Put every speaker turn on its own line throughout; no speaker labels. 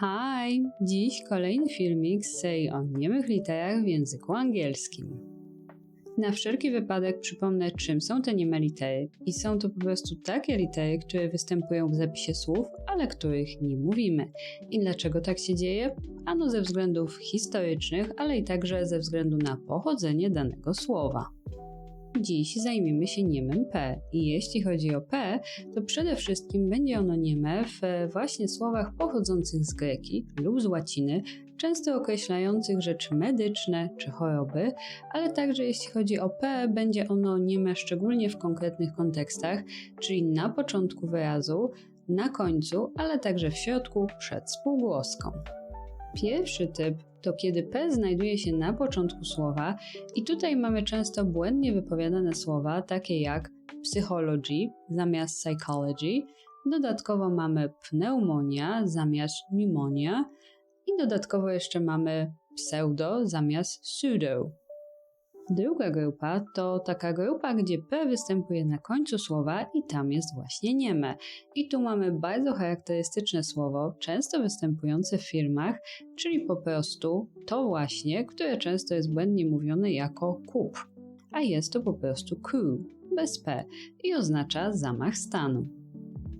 Hi! Dziś kolejny filmik z serii o niemych literach w języku angielskim. Na wszelki wypadek przypomnę, czym są te nieme litery. I są to po prostu takie litery, które występują w zapisie słów, ale których nie mówimy. I dlaczego tak się dzieje? Ano ze względów historycznych, ale i także ze względu na pochodzenie danego słowa. Dziś zajmiemy się niemem P i jeśli chodzi o P, to przede wszystkim będzie ono nieme w właśnie słowach pochodzących z greki lub z łaciny, często określających rzeczy medyczne czy choroby, ale także jeśli chodzi o P, będzie ono nieme szczególnie w konkretnych kontekstach, czyli na początku wyrazu, na końcu, ale także w środku przed spółgłoską. Pierwszy typ to kiedy P znajduje się na początku słowa i tutaj mamy często błędnie wypowiadane słowa takie jak psychology zamiast psychology, dodatkowo mamy pneumonia zamiast pneumonia i dodatkowo jeszcze mamy pseudo zamiast pseudo. Druga grupa to taka grupa, gdzie P występuje na końcu słowa i tam jest właśnie nieme. I tu mamy bardzo charakterystyczne słowo, często występujące w filmach, czyli po prostu to właśnie, które często jest błędnie mówione jako kup. A jest to po prostu coup, bez P i oznacza zamach stanu.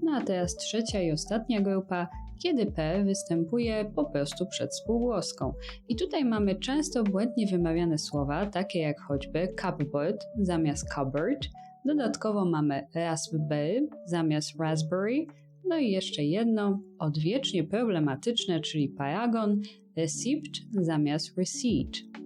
No a teraz trzecia i ostatnia grupa kiedy P występuje po prostu przed spółgłoską. I tutaj mamy często błędnie wymawiane słowa, takie jak choćby cupboard zamiast cupboard, dodatkowo mamy raspberry zamiast raspberry, no i jeszcze jedno, odwiecznie problematyczne, czyli paragon, receipt zamiast receipt.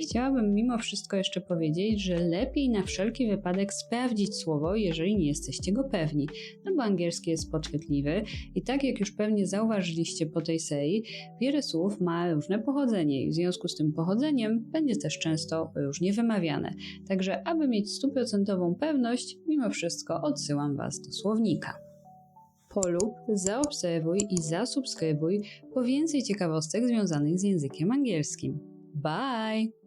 Chciałabym mimo wszystko jeszcze powiedzieć, że lepiej na wszelki wypadek sprawdzić słowo, jeżeli nie jesteście go pewni, no bo angielski jest podchwytliwy i tak jak już pewnie zauważyliście po tej serii, wiele słów ma różne pochodzenie i w związku z tym pochodzeniem będzie też często różnie wymawiane. Także aby mieć stuprocentową pewność, mimo wszystko odsyłam Was do słownika polub, zaobserwuj i zasubskrybuj po więcej ciekawostek związanych z językiem angielskim. Bye!